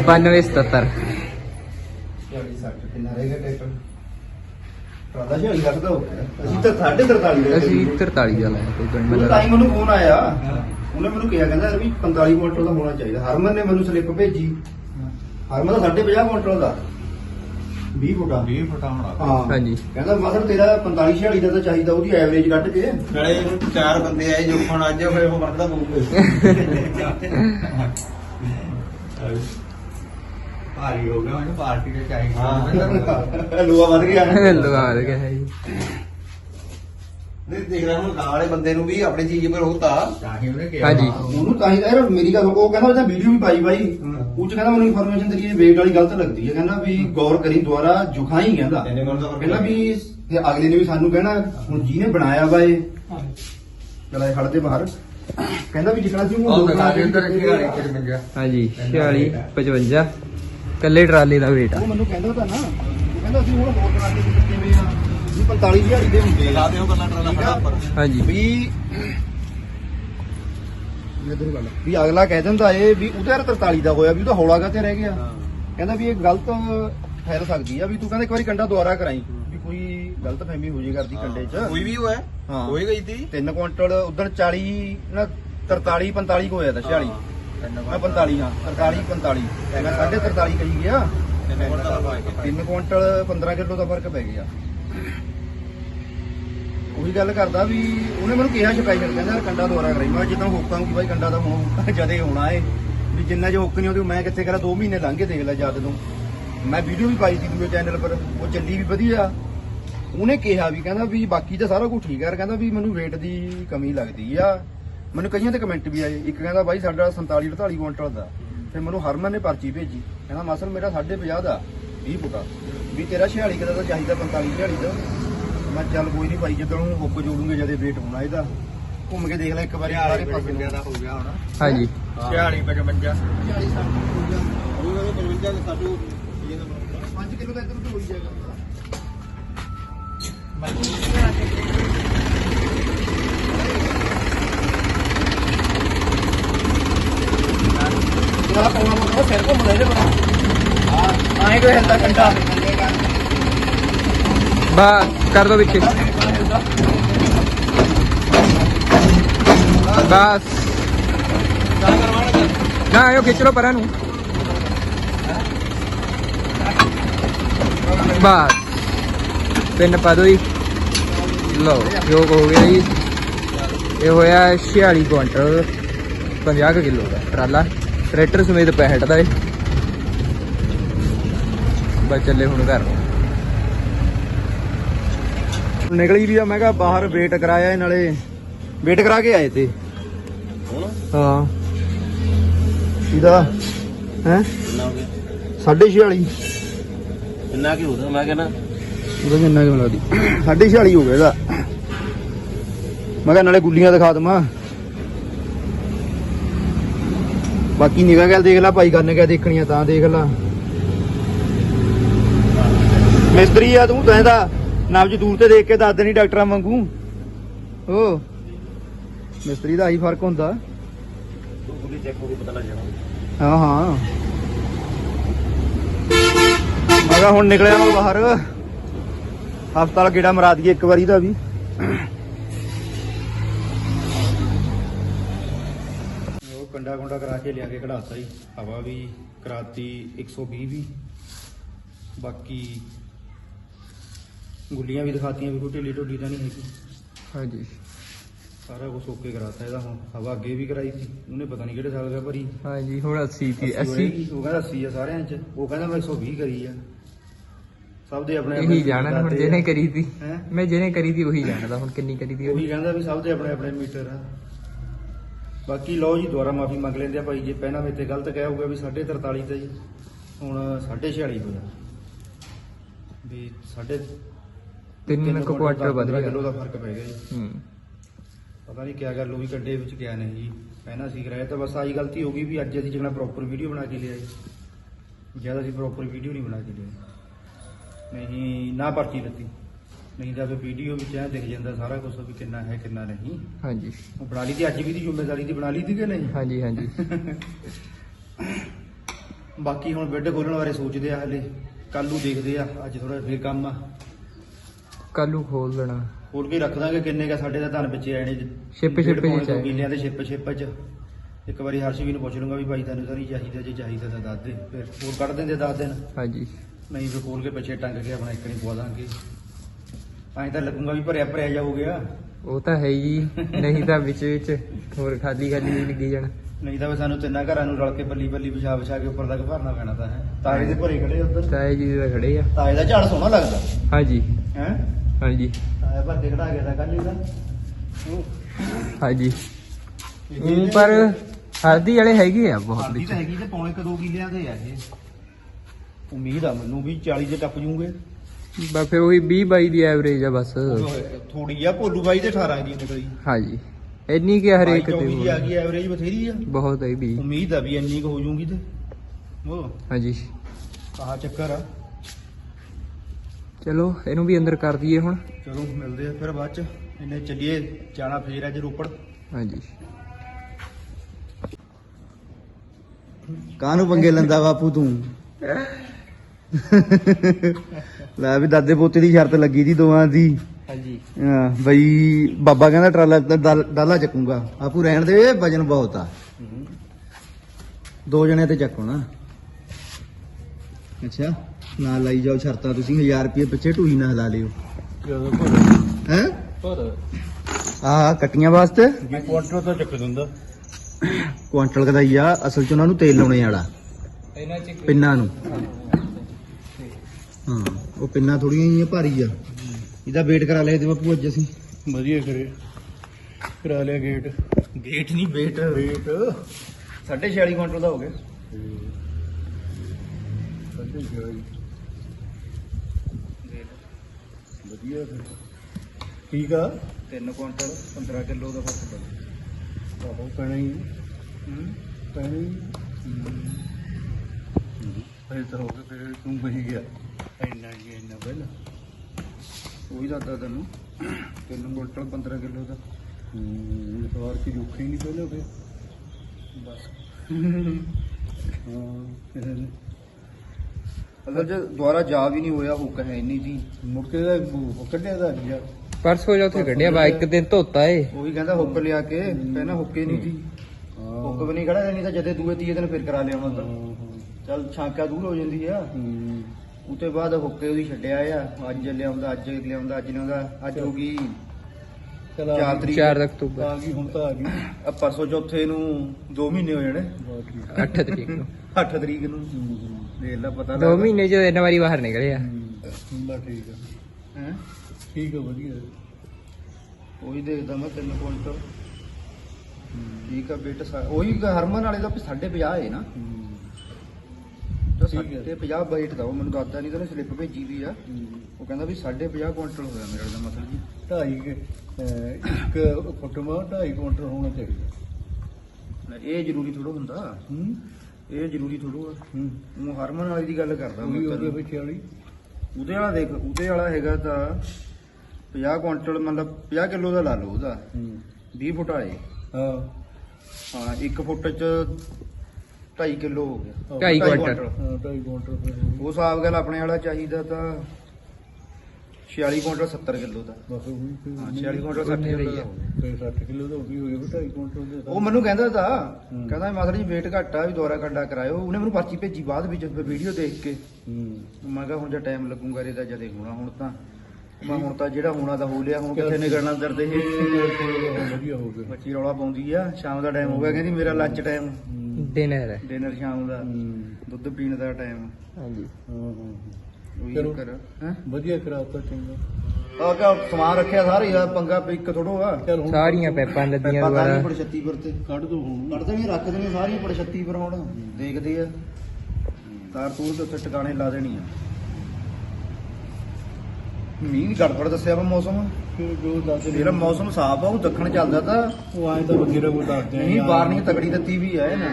92 77 46 60 ਕਿੰਨਾ ਰਹੇਗਾ ਟਰੈਕਟਰ? ਟਰਾਲਾ 46 60 ਦਾ ਹੋ ਗਿਆ। ਅਸੀਂ ਤਾਂ 43 ਦਾ ਅਸੀਂ 43 ਦਾ ਲਾਇਆ ਕੋਈ ਗਣ ਮੈਨੂੰ ਫੋਨ ਆਇਆ। ਉਹਨੇ ਮੈਨੂੰ ਕਿਹਾ ਕਹਿੰਦਾ ਵੀ 45 ਕੁਇੰਟਲ ਦਾ ਹੋਣਾ ਚਾਹੀਦਾ। ਹਰਮਨ ਨੇ ਮੈਨੂੰ ਸਲਿੱਪ ਭੇਜੀ। ਹਰਮਨ ਦਾ 50 ਕੁਇੰਟਲ ਦਾ। 20 ਫੁੱਟਾ। 20 ਫੁੱਟਾ ਹੋਣਾ। ਹਾਂ। ਹਾਂਜੀ। ਕਹਿੰਦਾ ਮਸਲ ਤੇਰਾ 45 46 ਦਾ ਤਾਂ ਚਾਹੀਦਾ ਉਹਦੀ ਐਵਰੇਜ ਕੱਢ ਕੇ। ਨਾਲੇ ਚਾਰ ਬੰਦੇ ਆਏ ਜੋ ਹੁਣ ਅੱਜ ਹੋਏ ਉਹ ਵਰਦਾ ਭਾਰੀ ਹੋ ਗਿਆ ਮੈਨੂੰ ਪਾਰਟੀ ਦੇ ਚਾਹੀਦਾ। ਲੋਹਾ ਵੱਧ ਗਿਆ। ਲਗਾ ਦੇ ਹੈ ਜੀ। ਨਹੀਂ ਦੇਖ ਰਿਹਾ ਹੁਣ ਗਾਂ ਵਾਲੇ ਬੰਦੇ ਨੂੰ ਵੀ ਆਪਣੀ ਚੀਜ਼ ਪਰ ਹੋਤਾ ਚਾਹੀ ਉਹਨੇ ਕਿਹਾ ਹਾਂਜੀ। ਉਹਨੂੰ ਤਾਂ ਹੀ ਤਾਂ ਯਾਰ ਮੇਰੀ ਗੱਲ ਉਹ ਕਹਿੰਦਾ ਉਹਦਾ ਵੀਡੀਓ ਵੀ ਪਾਈ ਬਾਈ। ਉਹ ਚ ਕਹਿੰਦਾ ਮੈਨੂੰ ਇਨਫੋਰਮੇਸ਼ਨ ਤੇਰੀ ਇਹ ਵੇਟ ਵਾਲੀ ਗਲਤ ਲੱਗਦੀ ਹੈ। ਕਹਿੰਦਾ ਵੀ ਗੌਰ ਕਰੀ ਦੁਆਰਾ ਜੁਖਾਈ ਕਹਿੰਦਾ। ਇਹਨੇ ਮੈਨੂੰ ਤਾਂ ਕਹਿੰਦਾ ਵੀ ਤੇ ਅਗਲੇ ਨੇ ਵੀ ਸਾਨੂੰ ਕਹਿਣਾ ਹੁਣ ਜਿਹਨੇ ਬਣਾਇਆ ਵਾ ਇਹ ਚਲਾ ਇਹ ਖੜਦੇ ਬਾਹਰ। ਕਹਿੰਦਾ ਵੀ ਜਿਕਣਾ ਸੀ ਉਹ ਦਿਖਾ ਦੇ ਅੰਦਰ ਕੀ ਹਾਲ ਹੈ ਮੰਗਿਆ ਹਾਂਜੀ 46 55 ਕੱਲੇ ਟਰਾਲੇ ਦਾ weight ਆ। ਉਹ ਮੈਨੂੰ ਕਹਿੰਦਾ ਤਾਂ ਨਾ। ਉਹ ਕਹਿੰਦਾ ਅਸੀਂ ਹੁਣ ਹੋਰ ਬਣਾ ਕੇ ਦਿੱਤੇ। 45000 ਦੇ ਹੁੰਦੇ ਲਾ ਦਿਓ ਗੱਲਾਂ ਟਰਾਲਾ ਖੜਾ ਉੱਪਰ ਹਾਂਜੀ। ਵੀ ਇਧਰ ਗੱਲ ਵੀ ਅਗਲਾ ਕਹਿ ਦਿੰਦਾ ਇਹ ਵੀ ਉਹਦਾ 43 ਦਾ ਹੋਇਆ ਵੀ ਉਹਦਾ ਹੌਲਾ ਗਾ ਤੇ ਰਹਿ ਗਿਆ। ਕਹਿੰਦਾ ਵੀ ਇਹ ਗਲਤ ਫੈਲ ਸਕਦੀ ਆ ਵੀ ਤੂੰ ਕਹਿੰਦਾ ਇੱਕ ਵਾਰੀ ਕੰਡਾ ਦੁਬਾਰਾ ਕਰਾਈ ਵੀ ਕੋਈ ਗਲਤ ਫਹਿਮੀ ਹੋ ਜੇ ਕਰਦੀ ਕੰਡੇ 'ਚ। ਕੋਈ ਵੀ ਹੋਇਆ ਹਾਂ। ਹੋਈ ਗਈ ਸੀ 3 ਕੁਇੰਟਲ ਉਦੋਂ 40 ਨਾ 43 45 ਕੋ ਹੋਇਆ ਤਾਂ 46 ਮੈਂ 45 ਹਾਂ। 43 45 ਮੈਂ 43 ਕਹੀ ਗਿਆ। ਤਿੰਨ ਕੁਇੰਟਲ ਦਾ ਭਾਅ ਹੈ। 3 ਕੁਇੰਟਲ 15 ਕਿਲੋ ਦਾ ਫ਼ਰਕ ਪੈ ਗਿਆ। ਉਹੀ ਗੱਲ ਕਰਦਾ ਵੀ ਉਹਨੇ ਮੈਨੂੰ ਕਿਹਾ ਸਪੈਸ਼ਲ ਕਹਿੰਦਾ ਯਾਰ ਕੰਡਾ ਦੁਆਰਾ ਕਰਾਈ। ਮੈਂ ਕਿਹਾ ਜਦੋਂ ਕਿ ਬਾਈ ਕੰਡਾ ਤਾਂ ਹੁਣ ਜਦੇ ਹੋਣਾ ਏ, ਵੀ ਜਿੰਨਾ ਜੇ ਹੁੱਕ ਨਹੀਂ ਉਹਦੀ ਮੈਂ ਕਿੱਥੇ ਕਰਾਂ? 2 ਮਹੀਨੇ ਲੰਘ ਦੇਖ ਲੈ ਜਦ ਨੂੰ। ਮੈਂ ਵੀਡੀਓ ਵੀ ਪਾਈ ਸੀ ਦੂਜੇ ਚੈਨਲ ਪਰ, ਉਹ ਚੱਲੀ ਵੀ ਵਧੀਆ। ਉਹਨੇ ਕਿਹਾ ਵੀ, ਕਹਿੰਦਾ ਵੀ ਬਾਕੀ ਤਾਂ ਸਾਰਾ ਕੁਝ ਠੀਕ ਹੈ ਕਹਿੰਦਾ ਵੀ ਮੈਨੂੰ weight ਦੀ ਕਮੀ ਲੱਗਦੀ ਆ। ਮੈਨੂੰ ਕਈਆਂ ਤੇ ਕਮੈਂਟ ਵੀ ਆਏ। ਇੱਕ ਕਹਿੰਦਾ ਬਾਈ ਸਾਡਾ 47 48 ਕੁਇੰਟਲ ਦਾ। ਫਿਰ ਮੈਨੂੰ ਹਰਮਨ ਨੇ ਪਰਚੀ ਭੇਜੀ। ਕਹਿੰਦਾ ਮਾਸਰ ਮੇਰਾ 50 ਦਾ 20 ਫੁੱਟਾ। ਵੀ ਤੇਰਾ 46 ਕਿਦਾ ਦਾ ਚਾਹੀਦਾ 45 46 ਦਾ। ਮੈਂ ਚੱਲ ਕੋਈ ਨਹੀਂ ਭਾਈ ਜਦੋਂ ਹੁੱਕ ਜੋੜੂਗੇ ਜਦੇ weight ਹੋਣਾ ਇਹਦਾ। ਘੁੰਮ ਕੇ ਦੇਖ ਲੈ ਇੱਕ ਵਾਰੀ ਸਾਰੇ ਪਾਸੇ ਨੂੰ। ਦਾ ਹੋ ਗਿਆ ਹੁਣ। ਹਾਂਜੀ। 46 55 40 60 ਹੋ। ਗਿਆ ਉਹ ਕਹਿੰਦੇ 55 ਦੇ ਸਾਡੂ 5 ਕਿਲੋ ਦਾ ਇੱਧਰ ਉੱਧਰ ਹੋਈ ਜਾਏਗਾ। ਜਿਹੜਾ ਪਾਉਣਾ ਮਤਲਬ ਸਿਰ ਘੁੰਮਦਾ ਇਹਦੇ ਪਰ ਹਾਂ। ਆਏ ਕੋਈ ਹਿਲਦਾ ਕੰਡਾ? ਬਾ ਕਰ ਦੋ ਵਿੱਚ ਬਸ। ਨਾ, ਆਇਓ, ਖਿੱਚ ਲੋ ਪਰਾਂ ਨੂੰ। ਬਸ। ਪਿੰਨ ਪਾ ਦੋ ਜੀ। ਲਓ, ਯੋਗ ਹੋ ਗਿਆ ਜੀ। ਇਹ ਹੋਇਆ 46 ਕੁਇੰਟਲ 50 ਕਿਲੋ ਦਾ ਟਰਾਲਾ। ਟਰੈਕਟਰ ਸਮੇਤ 65 ਦਾ ਏ। ਬਸ, ਚੱਲੇ ਹੁਣ ਘਰ। ਨੂੰ ਨਿਕਲੀ ਵੀ ਆ ਮੈਂ ਕਿਹਾ ਬਾਹਰ ਵੇਟ ਕਰਾਇਆ ਇਹ ਨਾਲੇ। ਵੇਟ ਕਰਾ ਕੇ ਆਏ ਤੇ। ਹਾਂ। ਇਹਦਾ ਹੈ? ਕਿੰਨਾ ਹੋ ਗਿਆ? 46 ਕਿੰਨਾ ਕੀ ਹੋਦਾ ਮੈਂ ਕਹਿੰਦਾ ਉਹਦਾ ਕਿੰਨਾ ਕਿਉਂ ਲੱਗਦੀ 46 ਹੋ ਗਿਆ ਇਹਦਾ। ਮੈਂ ਕਿਹਾ ਨਾਲੇ ਗੁੱਲੀਆਂ ਦਿਖਾ ਦਵਾਂ। ਬਾਕੀ ਨਿਗਾ ਗੱਲ ਦੇਖ ਲੈ ਭਾਈ ਕਰਨੇ ਕਿਆ ਦੇਖਣੀਆਂ ਤਾਂ ਦੇਖ ਲੈ। ਮਿਸਤਰੀ ਆ ਤੂੰ ਤੈਂ ਦਾ ਨਬਜ ਦੂਰ ਤੇ ਦੇਖ ਕੇ ਦੱਸ ਦੇਣੀ ਡਾਕਟਰਾਂ ਵਾਂਗੂ। ਓ। ਮਿਸਤਰੀ ਦਾ ਆਹੀ ਫ਼ਰਕ ਹੁੰਦਾ। ਚੈੱਕ ਹੋ ਕੇ ਪਤਾ ਲੱਗ ਜਾਣਾ। ਹਾਂ ਹਾਂ। ਮੈਂ ਕਿਹਾ ਹੁਣ ਨਿਕਲਿਆ ਮੈਂ ਬਾਹਰ। ਹਸਪਤਾਲ ਗੇੜਾ ਮਰਾ ਦਈਏ ਇੱਕ ਵਾਰੀ ਦਾ ਵੀ। ਉਹ ਕੰਡਾ ਕੁੰਡਾ ਕਰਾ ਕੇ ਲਿਆ ਕੇ ਕਢਾਤਾ ਜੀ। ਹਵਾ ਵੀ ਕਰਾਤੀ 120 ਵੀ। ਬਾਕੀ ਗੁੱਲੀਆਂ ਵੀ ਦਿਖਾਤੀਆਂ ਵੀ ਕੋਈ ਢਿੱਲੀ ਢੋਲੀ ਤਾਂ ਨਹੀਂ ਹੈਗੀ। ਹਾਂਜੀ। ਸਾਰਾ ਕੁਝ ਓਕੇ ਕਰਾਤਾ ਇਹਦਾ ਹੁਣ। ਹਵਾ ਅੱਗੇ ਵੀ ਕਰਾਈ ਸੀ ਉਹਨੇ ਪਤਾ ਨਹੀਂ ਕਿਹੜੇ ਸਾਲ ਦਾ ਭਰੀ। ਹਾਂਜੀ ਹੁਣ 80 ਤੀ 80 80 ਉਹ ਕਹਿੰਦਾ 80 ਆ ਸਾਰਿਆਂ ਚ ਉਹ ਕਹਿੰਦਾ ਮੈਂ 120 ਕਰੀ ਆ। ਸਭ ਦੇ ਆਪਣੇ ਇਹੀ ਜਾਣਨ ਹੁਣ ਜਿਹਨੇ ਕਰੀ ਤੀ ਮੈਂ ਜਿਹਨੇ ਕਰੀ ਤੀ ਉਹੀ ਜਾਣਦਾ ਹੁਣ ਕਿੰਨੀ ਕਰੀ ਤੀ ਉਹੀ। ਕਹਿੰਦਾ ਵੀ ਸਭ ਦੇ ਆਪਣੇ ਆਪਣੇ ਮੀਟਰ ਆ। ਬਾਕੀ ਲਓ ਜੀ ਦੁਬਾਰਾ ਮਾਫੀ ਮੰਗ ਲੈਂਦੇ ਆ ਭਾਈ ਜੇ। ਪਹਿਲਾਂ ਮੇਰੇ ਤੇ ਗਲਤ ਕਹਿ ਹੋਊਗਾ ਵੀ 43.5 ਤੇ ਜੀ। ਹੁਣ 46.5 ਹੋਇਆ। ਵੀ ਸਾਢੇ ਤਿੰਨ ਕੁ ਕੁਆਟਰ ਵਧ ਕਿਲੋ ਗਿਆ। ਦਾ ਫ਼ਰਕ ਪੈ ਗਿਆ ਜੀ। ਹੂੰ। ਪਤਾ ਨਹੀਂ ਕਿਆ ਗੱਲ ਹੋ ਗਈ ਕੰਡੇ ਵਿੱਚ ਕਿਆ ਨਹੀਂ ਜੀ। ਪਹਿਲਾਂ ਸੀ ਕਰਾਇਆ ਤਾਂ ਬਸ ਆਹੀ ਗਲਤੀ ਹੋ ਗਈ ਵੀ ਅੱਜ ਅਸੀਂ ਜਿਹੜਾ ਪ੍ਰੋਪਰ ਵੀਡੀਓ ਬਣਾ ਕੇ ਲਿਆਏ। ਜ਼ਿਆਦਾ ਅਸੀਂ ਪ੍ਰੋਪਰ ਵੀਡੀਓ ਨਹੀਂ ਬਣਾ ਕੇ ਲਿਆਏ। ਨਹੀਂ ਨਾ ਪਰਚੀ ਦਿੱਤੀ। ਨਹੀਂ ਤਾਂ ਫਿਰ ਵੀਡੀਓ ਵਿੱਚ ਐ ਦਿਖ ਜਾਂਦਾ ਸਾਰਾ ਕੁਝ ਵੀ ਕਿੰਨਾ ਹੈ ਕਿੰਨਾ ਨਹੀਂ। ਹਾਂਜੀ। ਉਹ ਬਣਾ ਲਈ ਤੀ ਅੱਜ ਵੀ ਦੀ ਜ਼ਿੰਮੇਵਾਰੀ ਦੀ ਬਣਾ ਲਈ ਤੀ ਕਿ ਨਹੀਂ? ਹਾਂਜੀ ਹਾਂਜੀ। ਬਾਕੀ ਹੁਣ ਬੈੱਡ ਖੋਲਣ ਬਾਰੇ ਸੋਚਦੇ ਆ ਹਲੇ। ਕੱਲ ਨੂੰ ਦੇਖਦੇ ਆ ਅੱਜ ਥੋੜਾ ਫੇਰ ਕੰਮ ਆ। ਕੱਲ ਖੋਲ ਦੇਣਾ। ਖੋਲ ਕੇ ਰੱਖ ਦਾਂਗੇ ਕਿੰਨੇ ਕਾ ਸਾਡੇ ਦਾ ਧਨ ਵਿੱਚੇ ਆਏ ਨੇ ਛਿੱਪ- ਛਿੱਪ ਚ ਕਿੱਲਿਆਂ ਦੇ ਛਿੱਪ ਛਿੱਪ ਚ। ਇੱਕ ਵਾਰੀ ਹਰਸ਼ ਵੀ ਨੂੰ ਪੁੱਛ ਲੂੰਗਾ ਵੀ ਭਾਈ ਤੈਨੂੰ ਸਾਰੀ ਚਾਹੀਦਾ ਜੇ ਚਾਹੀਦਾ ਤਾਂ ਦੱਸ ਦੇ। ਫਿਰ ਹੋਰ ਕੱਢ ਦਿੰਦੇ ਦੱਸ ਦਿਨ। ਹਾਂਜੀ। ਨਹੀਂ ਫਿਰ ਖੋਲ ਕੇ ਪਿੱਛੇ ਟੰਗ ਕੇ ਆਪਣਾ ਇੱਕ ਨਹੀਂ ਪਵਾ ਦਾਂਗੇ। ਐਂ ਤਾਂ ਲੱਗੂਗਾ ਵੀ ਭਰਿਆ ਭਰਿਆ ਜਾ ਹੋ ਗਿਆ। ਉਹ ਤਾਂ ਹੈ ਹੀ। ਨਹੀਂ ਤਾਂ ਵਿੱਚ ਵਿੱਚ ਹੋਰ ਖਾਲੀ ਖਾਲੀ ਜਿਹੀ ਲੱਗੀ ਜਾਣਾ। ਨਹੀਂ ਤਾਂ ਸਾਨੂੰ ਤਿੰਨਾਂ ਘਰਾਂ ਨੂੰ ਰਲ ਕੇ ਬੱਲੀ ਬੱਲੀ ਵਿਛਾ ਵਿਛਾ ਕੇ ਉੱਪਰ ਤੱਕ ਭਰਨਾ ਪੈਣਾ ਤਾਂ ਹੈ। ਤਾਏ ਦੇ ਭਰੇ ਖੜੇ ਉੱਧਰ। ਤਾਏ ਜੀ ਦੇ ਖੜੇ ਆ। ਤਾਏ ਦਾ ਝਾੜ ਸੋਹਣਾ ਲੱਗਦਾ। ਹਾਂਜੀ। ਹੈ? ਹਾਂਜੀ। ਤਾਇਆ ਭਰ ਕੇ ਖੜਾ ਗਿਆ ਤਾਂ ਕੱਲ ਇਹਦਾ ਹਾਂਜੀ। ਊਂ ਪਰ ਹਲਦੀ ਵਾਲੇ ਹੈਗੇ ਆ ਬਹੁਤ ਹਲਦੀ ਵਿੱਚ। ਤਾਂ ਹੈਗੀ ਤੇ ਪੌਣੇ ਕ 2 ਕਿੱਲਿਆਂ ਦੇ ਆ ਇਹ। ਉਮੀਦ ਆ ਮੈਨੂੰ ਵੀ 40 ਦੇ ਟੱਪ ਜੂਗੇ। ਬਸ ਫਿਰ ਉਹੀ 20 22 ਦੀ ਐਵਰੇਜ ਆ ਬਸ। ਥੋੜੀ ਆ ਭੋਲੂ ਬਾਈ ਤੇ 18 ਦੀ ਨਿਕਲੀ ਹਾਂਜੀ। ਇੰਨੀ ਕਿ ਹਰੇਕ ਤੇ ਦੀ ਆ ਹੋਣੀ। ਗਈ ਐਵਰੇਜ ਬਥੇਰੀ ਆ। ਬਹੁਤ ਹੈ ਵੀ। ਉਮੀਦ ਆ ਵੀ ਇੰਨੀ ਕੁ ਹੋ ਜੂਗੀ ਤੇ। ਉਹ ਹਾਂਜੀ। ਆਹ ਚੱਕਰ ਆ। ਚਲੋ ਇਹਨੂੰ ਵੀ ਅੰਦਰ ਕਰ ਦਈਏ ਹੁਣ। ਚਲੋ ਮਿਲਦੇ ਆ ਫਿਰ ਬਾਅਦ ਚ। ਇਹਨੇ ਚੱਲੀਏ ਜਾਣਾ ਫੇਰ ਅੱਜ ਰੋਪੜ। ਹਾਂਜੀ। ਕਾਹਨੂੰ ਪੰਗੇ ਲੈਂਦਾ ਬਾਪੂ ਤੂੰ? ਲੈ ਵੀ ਦਾਦੇ ਪੋਤੇ ਦੀ ਸ਼ਰਤ ਲੱਗੀ ਦੀ ਦੋਵਾਂ ਦੀ। ਹਾਂਜੀ। ਹਾਂ ਬਈ ਬਾਬਾ ਕਹਿੰਦਾ ਟਰਾਲਾ ਡਾਲ- ਡਾਲਾ ਚੱਕੂਗਾ। ਆਪੂ ਰਹਿਣ ਦੇ ਵਜਨ ਬਹੁਤ ਆ। ਦੋ ਜਣੇ ਤੇ ਚੱਕੋ ਨਾ। ਅੱਛਾ। ਨਾ ਲਾਈ ਜਾਓ ਸ਼ਰਤਾਂ ਤੁਸੀਂ 1000 ਰੁਪਏ ਪਿੱਛੇ ਢੂਈ ਨਾ ਹਿਲਾ ਲਿਓ। ਹੈ? ਭਰ। ਆਹ ਕਟੀਆਂ ਵਾਸਤੇ? ਮੈਂ ਕੁਆਂਟਲ ਤਾਂ ਚੱਕ ਦਿੰਦਾ। ਕੁਆਂਟਲ ਕਦਾ ਹੀ ਅਸਲ ਚ ਉਹਨਾਂ ਨੂੰ ਤੇਲ ਲਾਉਣੇ ਵਾਲਾ। ਇਹਨਾਂ ਨੂੰ। ਹਾਂ ਉਹ ਪਿੰਨਾਂ ਥੋੜੀਆਂ ਹੀ ਭਾਰੀ ਆ। ਇਹਦਾ ਵੇਟ ਕਰਾ ਲਿਆ ਦੇ ਬਾਪੂ ਅੱਜ ਅਸੀਂ। ਵਧੀਆ ਕਰੇ। ਕਰਾ ਲਿਆ ਗੇਟ। ਗੇਟ ਨਹੀਂ ਵੇਟ। ਵੇਟ। 46 ਕੁਇੰਟਲ ਦਾ ਹੋ ਗਿਆ। 46 ਵਧੀਆ ਫਿਰ। ਠੀਕ ਆ? 3 ਕੁਆਂਟਲ 15 ਕਿਲੋ ਦਾ ਫ਼ਰਕ ਪੈਂਦਾ ਆਹੋ ਪੈਣਾ ਹੀ ਹੂੰ? ਪੈਣਾ ਹੀ ਫਿਰ ਤਾਂ ਹੋ ਗਿਆ ਫਿਰ ਤੂੰ ਬਹੀ ਗਿਆ। ਇੰਨਾ ਜੀ ਇੰਨਾ ਪਹਿਲਾਂ। ਉਹੀ ਦੱਸਦਾ ਤੈਨੂੰ। 3 ਕੁਆਂਟਲ 15 ਕਿਲੋ ਦਾ। ਹੂੰ ਇਸ ਵਾਰ ਕੀ ਰੁੱਖੀ ਨਹੀਂ ਪਹਿਲਾਂ ਫਿਰ। ਬਸ। ਹਾਂ ਅਸਲ ਚ ਦੁਬਾਰਾ ਜਾ ਵੀ ਨਹੀਂ ਹੋਇਆ ਹੁੱਕ ਹੈ ਇੰਨੀ ਦੀ ਮੁੜ ਕੇ ਦਾ ਕੱਢਿਆ ਦਾ ਅੱਜ। ਪਰਸੋਂ ਜਾ ਉੱਥੇ ਕੱਢਿਆ ਬਾ ਇੱਕ ਦਿਨ ਧੋਤਾ ਏ। ਉਹੀ ਕਹਿੰਦਾ ਹੁੱਕ ਲਿਆ ਕੇ ਪਹਿਲਾਂ ਹੁੱਕੇ ਨਹੀਂ ਸੀ। ਹੁੱਕ ਵੀ ਨਹੀਂ ਖੜਾ ਨਹੀਂ ਤਾਂ ਜਦੇ ਦੂਏ ਤੀਏ ਦਿਨ ਫਿਰ ਕਰਾ ਲਿਆ ਤਾਂ ਚੱਲ ਛਾਂਕਾ ਦੂਰ ਹੋ ਜਾਂਦੀ ਆ। ਉਤੇ ਬਾਅਦ ਹੁੱਕੇ ਉਹਦੀ ਛੱਡਿਆ ਆ। ਅੱਜ ਲਿਆਉਂਦਾ ਅੱਜ ਲਿਆਉਂਦਾ ਅੱਜ ਲਿਆਉਂਦਾ ਅੱਜ ਹੋ ਗਈ ਚਲਾ ਚਾਰ ਤਰੀਕ। 4 ਅਕਤੂਬਰ। ਆ ਗਈ ਹੁਣ ਤਾਂ ਆ ਗਈ। ਆ ਪਰਸੋਂ ਚੌਥੇ ਨੂੰ 2 ਮਹੀਨੇ ਹੋ ਜਾਣੇ। ਬਹੁਤ ਠੀਕ 8 ਤਰੀਕ ਨੂੰ। 8 ਤਰੀਕ ਨੂੰ। ਦੇਖ ਲੈ ਪਤਾ ਦੋ ਮਹੀਨੇ ਚ ਇਹਨਾਂ ਵਾਰੀ ਬਾਹਰ ਨਿਕਲਿਆ ਹੁੰਦਾ ਠੀਕ ਆ। ਹੈ? ਠੀਕ ਆ ਵਧੀਆ। ਉਹੀ ਦੇਖਦਾ ਮੈਂ 3 ਕੁਇੰਟਲ ਠੀਕ ਆ ਬੇਟ ਉਹੀ ਹਰਮਨ ਵਾਲੇ ਦਾ 50 ਹੈ ਨਾ। ਤਾਂ ਠੀਕ ਹੈ। ਸਾਡੇ 50 ਬਾਈਟ ਦਾ ਉਹ ਮੈਨੂੰ ਦੱਸਦਾ ਨਹੀਂ ਤਾਂ ਉਹਨੇ ਸਲਿੱਪ ਭੇਜੀ ਵੀ ਆ। ਉਹ ਕਹਿੰਦਾ ਵੀ 50 ਕੁਇੰਟਲ ਹੋਇਆ ਮੇਰੇ ਦਾ ਮਤਲਬ ਜੀ। ਢਾਈ ਢਾਈ ਕੁਇੰਟਲ ਹੋਣਾ ਚਾਹੀਦਾ। ਇਹ ਜ਼ਰੂਰੀ ਥੋੜਾ ਹੁੰਦਾ। ਇਹ ਜ਼ਰੂਰੀ ਥੋੜਾ ਹੂੰ। ਉਹ ਹਰਮਨ ਵਾਲੀ ਦੀ ਗੱਲ ਕਰਦਾ ਮੈਂ ਉਹੀ ਉਹਦੇ ਤੈਨੂੰ। ਵਿੱਚ ਵਾਲੀ। ਉਹਦੇ ਵਾਲਾ ਦੇਖ ਉਹਦੇ ਵਾਲਾ ਹੈਗਾ ਤਾਂ 50 ਕੁਇੰਟਲ ਮਤਲਬ 50 ਕਿਲੋ ਦਾ ਲਾ ਲਓ ਉਹਦਾ। ਹੂੰ। 20 ਫੁੱਟ ਆਏ। ਹਾਂ। ਹਾਂ 1 ਫੁੱਟ ਚ 2.5 ਕਿਲੋ ਹੋ ਗਿਆ। ਢਾਈ ਢਾਈ ਕੁਆਂਟਲ। ਹਾਂ ਢਾਈ ਕੁਇੰਟਲ ਫਿਰ। ਉਹ ਹਿਸਾਬ ਗੱਲ ਆਪਣੇ ਵਾਲਾ ਚਾਹੀਦਾ ਤਾਂ 46 ਕੁਇੰਟਲ 70 ਕਿਲੋ ਦਾ ਬਸ ਉਹੀ ਫਿਰ ਹਾਂ 46 ਕੁਇੰਟਲ 60 ਕਿਲੋ ਦਾ ਹੋ ਗਿਆ। ਫਿਰ 60 ਕਿਲੋ ਦਾ ਵੀ ਹੋਇਆ ਢਾਈ ਕੁਇੰਟਲ ਦੇ ਉਹ ਮੈਨੂੰ ਕਹਿੰਦਾ ਤਾਂ ਹੂੰ। ਕਹਿੰਦਾ ਮਾਸਟਰ ਜੀ weight ਘੱਟ ਆ ਵੀ ਦੁਆਰਾ ਕੰਡਾ ਕਰਾਇਓ ਉਹਨੇ ਮੈਨੂੰ ਪਰਚੀ ਭੇਜੀ ਬਾਅਦ ਵਿੱਚ ਵੀਡੀਓ ਦੇਖ ਕੇ ਹੂੰ ਮੈਂ ਕਿਹਾ ਹੁਣ ਜੇ ਟਾਈਮ ਲੱਗੂਗਾ ਇਹਦਾ ਜਦੇ ਹੋਣਾ ਹੁਣ ਤਾਂ ਮੈਂ ਹੁਣ ਤਾਂ ਜਿਹੜਾ ਹੋਣਾ ਤਾਂ ਹੋ ਲਿਆ ਹੁਣ ਕਿੱਥੇ ਨਿਕਲਣਾ ਦਰਦੇ ਇਹ ਵਧੀਆ ਹੋ ਗਿਆ। ਬੱਚੀ ਰੌਲਾ ਪਾਉਂਦੀ ਆ ਸ਼ਾਮ ਦਾ ਟਾਈਮ ਹੋ ਗਿਆ ਕਹਿੰਦੀ ਮੇਰਾ ਲੰਚ ਟਾਈਮ ਹੂੰ। ਡਿਨਰ ਹੈ। ਡਿਨਰ ਸ਼ਾਮ ਦਾ। ਹੂੰ। ਦੁੱਧ ਪੀਣ ਦਾ ਟਾਈਮ ਹਾਂਜੀ। ਹਾਂ ਹਾਂ। ਉਹੀ ਚਲੋ। ਕਰ। ਹੈ? ਵਧੀਆ ਕਰਾਤਾ ਚੰਗਾ। ਆ ਕਾ ਸਮਾਨ ਰੱਖਿਆ ਸਾਰੇ ਆ ਪੰਗਾ ਇੱਕ ਥੋੜੋ ਆ ਚਲ ਹੁਣ ਸਾਰੀਆਂ ਪੈਪਾਂ ਲੱਦੀਆਂ ਪਤਾ ਦੁਆਰਾ ਨਹੀਂ ਪੜ 36 ਪਰ ਤੇ। ਕੱਢ ਦੋ ਹੁਣ। ਕੱਢਦੇ ਨਹੀਂ ਰੱਖਦੇ ਨੇ ਸਾਰੀਆਂ ਪੜ 36 ਪਰ ਹੁਣ। ਦੇਖਦੇ ਆ। ਤਾਰ ਤੂਰ ਤੇ ਉੱਥੇ ਟਿਕਾਣੇ ਲਾ ਦੇਣੀ ਆ ਮੀਂਹ ਦੀ ਗੜਬੜ ਦੱਸਿਆ ਵਾ ਮੌਸਮ। ਫਿਰ ਜੋ ਦੱਸ ਜਿਹੜਾ ਮੌਸਮ ਸਾਫ਼ ਆ ਉਹ ਦੱਖਣ ਚੱਲਦਾ ਤਾਂ ਉਹ ਆਏ ਤਾਂ ਬਥੇਰਾ ਕੋ ਦੱਸਦੇ ਨਹੀਂ ਵਾਰਨਿੰਗ ਤਕੜੀ ਦਿੱਤੀ ਵੀ ਆ ਨਾ।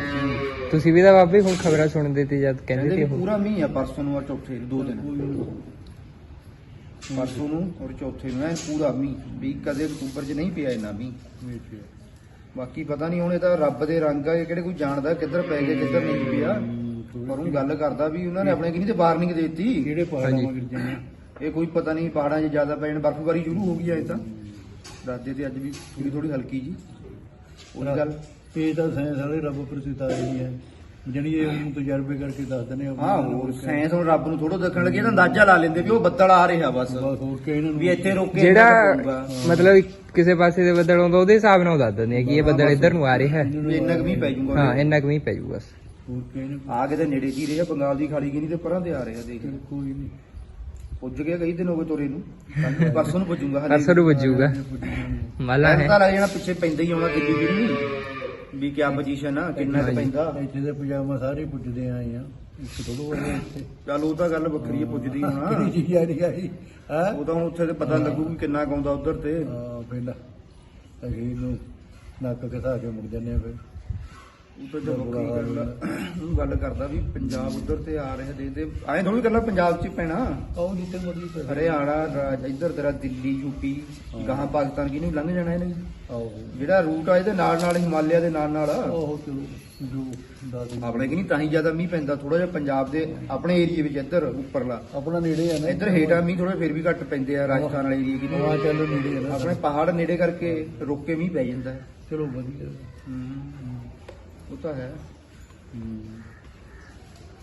ਤੁਸੀਂ ਵੀ ਤਾਂ ਬਾਬੇ ਹੁਣ ਖਬਰਾਂ ਸੁਣਦੇ ਤੇ ਜਦ ਕਹਿੰਦੇ ਕਹਿੰਦੇ ਤੇ ਵੀ ਉਹ ਪੂਰਾ ਮੀਂਹ ਆ ਪਰਸੋਂ ਨੂੰ ਆ ਚੌਥੇ ਨੂੰ, ਦੋ ਦਿਨ। ਪਰਸੋਂ ਨੂੰ ਔਰ ਚੌਥੇ ਨੂੰ ਐ ਪੂਰਾ ਮੀਂਹ ਵੀ ਕਦੇ ਅਕਤੂਬਰ 'ਚ ਨਹੀਂ ਪਿਆ ਇੰਨਾ ਮੀਂਹ ਬਾਕੀ ਪਤਾ ਨਹੀਂ ਹੁਣ ਇਹ ਤਾਂ ਰੱਬ ਦੇ ਰੰਗ ਆ ਇਹ ਕਿਹੜੇ ਕੋਈ ਜਾਣਦਾ ਕਿੱਧਰ ਪੈ ਗਏ ਕਿੱਧਰ ਨਹੀਂ ਪਿਆ। ਪਰ ਉਹ ਗੱਲ ਕਰਦਾ ਵੀ ਉਹਨਾਂ ਨੇ ਆਪਣੇ ਕਿਨੀ ਤੇ ਵਾਰਨਿੰਗ ਦੇ ਦਿੱਤੀ। ਕਿਹੜੇ ਪਹਾੜਾਂ ਹਾਂਜੀ। ਮਗਰ ਜਾਣੇ? ਇਹ ਕੋਈ ਪਤਾ ਨਹੀਂ ਪਹਾੜਾਂ 'ਚ ਜ਼ਿਆਦਾ ਪੈ ਜਾਣ ਬਰਫ਼ਬਾਰੀ ਸ਼ੁਰੂ ਹੋ ਗਈ ਐ ਤਾਂ। ਦੱਸਦੇ ਤੇ ਅੱਜ ਵੀ ਥੋੜੀ ਥੋੜੀ ਹਲਕੀ ਜੀ। ਉਹੀ ਗੱਲ। ਇਹ ਤਾਂ ਸਾਇੰਸ ਵਾਲੇ ਰੱਬ ਪ੍ਰਸਿੱਧ ਆ ਰਹੀ ਹੈ। ਜਣੀ ਇਹ ਹੁਣ ਤਜਰਬੇ ਕਰਕੇ ਦੱਸਦੇ ਨੇ ਹਾਂ ਹੋਰ ਸਾਇੰਸ ਹੁਣ ਰੱਬ ਨੂੰ ਥੋੜੋ ਦੇਖਣ ਲੱਗੇ ਤਾਂ ਅੰਦਾਜ਼ਾ ਲਾ ਲੈਂਦੇ ਵੀ ਉਹ ਬੱਦਲ ਆ ਰਿਹਾ ਬਸ। ਬਸ ਹੋਰ ਕਿ ਇਹਨਾਂ ਨੂੰ ਵੀ ਇੱਥੇ ਰੁਕ ਕੇ ਜਿਹੜਾ। ਮਤਲਬ ਕਿਸੇ ਪਾਸੇ ਦੇ ਬੱਦਲ ਆਉਂਦਾ ਉਹਦੇ ਹਿਸਾਬ ਨਾਲ ਉਹ ਦੱਸ ਦਿੰਦੇ ਆ ਕਿ ਇਹ ਬੱਦਲ ਇੱਧਰ ਨੂੰ ਆ ਰਿਹਾ ਹੈ। ਵੀ ਇੰਨਾ ਕੁ ਮੀਂਹ ਪੈ ਜਾਊਗਾ। ਹਾਂ ਇੰਨਾ ਕੁ ਮੀਂਹ ਪੈ ਜਾਊ ਬਸ। ਹੋਰ ਕਿ ਇਹਨਾਂ ਆ ਕੇ ਤੇ ਨੇੜੇ ਜੀ ਰਿਹਾ ਬੰਗਾਲ ਦੀ ਖਾੜੀ ਕੀ ਨਹੀਂ ਤੇ ਪਰਾਂ ਤੇ ਆ ਰਿਹਾ ਦੇਖ। ਨੂੰ ਕੋਈ ਨਹੀਂ। ਪੁੱਜ ਗਿਆ ਕਈ ਦਿਨ ਹੋ ਗਏ ਤੋਰੇ ਨੂੰ। ਨੂੰ ਪਰਸੋਂ ਨੂੰ ਪੁੱਜੂਗਾ ਹਲੇ ਅਸਰ ਵੱਜੂਗਾ ਮਾਲਾ ਪਤਾ ਹੈ। ਲੱਗ ਜਾਣਾ ਪਿੱਛੇ ਪੈਂਦਾ ਹੀ ਆਉਣਾ ਵੀ ਨਹੀਂ ਵੀ ਕਿਆ ਪੋਜੀਸ਼ਨ ਆ ਕਿੰਨਾ ਕੁ ਪੈਂਦਾ? ਇੱਥੇ ਦੇ ਪਜਾਮਾ ਸਾਰੇ ਪੁੱਜਦੇ ਆਏ ਆ ਇੱਕ ਥੋੜੋ ਵਾਲੇ ਇੱਥੇ। ਚੱਲ ਉਹ ਤਾਂ ਗੱਲ ਵੱਖਰੀ ਹੈ ਪੁੱਜਦੀ ਹੋਣਾ। ਕਿਹੜੀ ਚੀਜ਼ ਆ ਰਹੀ ਆਈ? ਹਾਂ? ਉਹ ਤਾਂ ਹੁਣ ਉੱਥੇ ਤੇ ਪਤਾ ਲੱਗੂ ਕਿ ਕਿੰਨਾ ਕੁ ਆਉਂਦਾ ਉਧਰ ਤੇ। ਹਾਂ ਪਹਿਲਾਂ ਅਸੀਂ ਨੂੰ ਨੱਕ ਘਸਾ ਕੇ ਮੁੜ ਜਾਂਦੇ ਆ ਫਿਰ। ਤਾਂ ਜੋ ਵੱਖਰੀ ਗੱਲ ਉਹ ਗੱਲ ਕਰਦਾ ਵੀ ਪੰਜਾਬ ਉਧਰ ਤੇ ਆ ਰਿਹਾ ਦੇ ਤੇ ਐਂ ਥੋੜੀ ਗੱਲਾਂ ਪੰਜਾਬ 'ਚ ਹੀ ਪੈਣਾ। ਆਓ ਜਿੱਥੇ ਮਰਜ਼ੀ ਹਰਿਆਣਾ ਰਾਜ ਇੱਧਰ ਤੇਰਾ ਦਿੱਲੀ ਯੂਪੀ ਗਾਹਾਂ ਪਾਕਿਸਤਾਨ ਕੀ ਨਹੀਂ ਲੰਘ ਜਾਣਾ ਇਹਨੇ ਆਓ ਜਿਹੜਾ ਰੂਟ ਆ ਇਹਦੇ ਨਾਲ ਨਾਲ ਹਿਮਾਲਿਆ ਦੇ ਨਾਲ ਨਾਲ। ਆਹੋ ਚਲੋ ਜੋ ਦੱਸ ਆਪਣੇ ਕਿ ਨਹੀਂ ਤਾਂ ਹੀ ਜ਼ਿਆਦਾ ਮੀਂਹ ਪੈਂਦਾ ਥੋੜਾ ਜਿਹਾ ਪੰਜਾਬ ਦੇ ਆਪਣੇ ਏਰੀਆ ਵਿੱਚ ਇੱਧਰ ਉੱਪਰਲਾ। ਆਪਣਾ ਨੇੜੇ ਆ ਨਾ। ਇੱਧਰ ਹੇਠਾਂ ਮੀਂਹ ਥੋੜੇ ਫਿਰ ਵੀ ਘੱਟ ਪੈਂਦੇ ਆ ਰਾਜਸਥਾਨ ਵਾਲੇ ਏਰੀਆ ਕਿ ਹਾਂ ਨਹੀਂ ਚੱਲ ਨੇੜੇ ਆ ਨਾ। ਆਪਣੇ ਪਹਾੜ ਨੇੜੇ ਕਰਕੇ ਰੁਕ ਕੇ ਮੀਂਹ ਪੈ ਜਾਂਦਾ। ਹੈ ਚਲੋ ਵਧੀਆ। ਉਹ ਤਾਂ ਹੈ।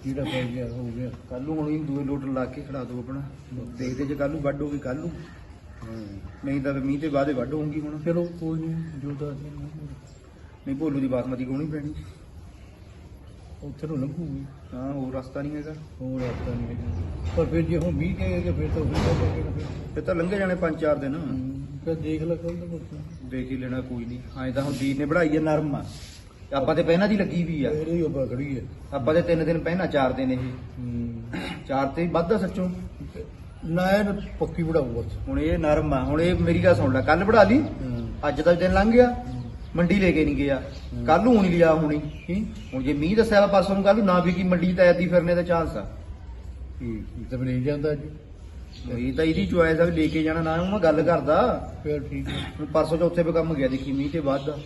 ਜਿਹੜਾ ਪੈ ਗਿਆ ਹੋ ਗਿਆ। ਕੱਲ ਨੂੰ ਹੁਣ ਇਹ ਦੂਏ ਲੋਟ ਲਾ ਕੇ ਖੜਾ ਦੋ ਆਪਣਾ। ਦੇਖਦੇ ਜੇ ਕੱਲ ਨੂੰ ਵੱਢ ਹੋਗੀ ਕੱਲ ਨੂੰ। ਨਹੀਂ ਤਾਂ ਫਿਰ ਮੀਂਹ ਤੇ ਬਾਅਦ ਹੀ ਵੱਢ ਹੋਊਗੀ ਹੁਣ। ਚਲੋ ਕੋਈ ਨਹੀਂ ਜੋ ਦੇਣਾ ਨਹੀਂ ਭੋਲੂ ਦੀ ਬਾਸਮਤੀ ਕੋਣੀ ਪੈਣੀ। ਉੱਥੇ ਨੂੰ ਲੰਘੂਗੀ। ਹਾਂ ਹੋਰ ਰਸਤਾ ਨਹੀਂ ਹੈਗਾ। ਹੋਰ ਰਸਤਾ ਨਹੀਂ ਹੈਗਾ। ਪਰ ਫਿਰ ਜੇ ਹੁਣ ਮੀਂਹ ਕਹੇਗਾ ਫਿਰ ਤਾਂ ਹੈ ਫਿਰ। ਫਿਰ ਤਾਂ ਲੰਘੇ ਜਾਣੇ ਪੰਜ ਚਾਰ ਦਿਨ। ਫਿਰ ਦੇਖ ਲੈ ਕੱਲ ਦਾ ਦੇਖ ਹੀ ਲੈਣਾ ਕੋਈ ਨਹੀਂ ਐਂ ਤਾਂ ਹੁਣ ਵੀਰ ਨੇ ਬਣਾਈ ਹੈ ਨਰਮ ਆ। ਆਪਾਂ ਤੇ ਪਹਿਲਾਂ ਦੀ ਲੱਗੀ ਵੀ ਆ। ਇਹਦੇ ਹੀ ਉਹ ਖੜੀ ਹੈ ਆਪਾਂ ਤੇ ਤਿੰਨ ਦਿਨ ਪਹਿਲਾਂ ਚਾਰ ਦਿਨ ਇਹ। ਹੂੰ। ਚਾਰ ਤੇ ਵੱਧ ਆ ਸੱਚੋਂ। ਨਾ ਇਹ ਪੱਕੀ ਬਣਾਉ ਬਸ ਹੁਣ ਇਹ ਨਰਮ ਆ। ਹੁਣ ਇਹ ਮੇਰੀ ਗੱਲ ਸੁਣ ਲੈ ਕੱਲ ਵੜਾ ਲਈ। ਅੱਜ ਦਾ ਦਿਨ ਲੰਘ ਗਿਆ। ਮੰਡੀ ਲੈ ਕੇ ਨਹੀਂ ਗਿਆ। ਕੱਲ ਨੂੰ ਨਹੀਂ ਲਿਆ ਹੁਣੀ। ਕੀ? ਹੁਣ ਜੇ ਮੀਂਹ ਦੱਸਿਆ ਵਾ ਪਰਸੋਂ ਨੂੰ ਕੱਲ ਨੂੰ ਨਾ ਵੀ ਕੀ ਮੰਡੀ ਤੇ ਐਦੀ ਫਿਰਨੇ ਦਾ ਚਾਂਸ ਆ। ਠੀਕ। ਤਾਂ ਨਹੀਂ ਜਾਂਦਾ ਅੱਜ। ਇਹ ਤਾਂ ਇਹਦੀ ਚੁਆਇਸ ਆ ਵੀ ਲੈ ਕੇ ਜਾਣਾ ਨਾ ਉਹ ਮੈਂ ਗੱਲ ਕਰਦਾ। ਫਿਰ ਠੀਕ ਹੈ ਹੁਣ ਪਰਸੋਂ ਚੌਥੇ ਪੇ ਕੰਮ ਗਿਆ ਦੇਖੀ ਮੀਂਹ ਤੇ ਬਾਅਦ ਦਾ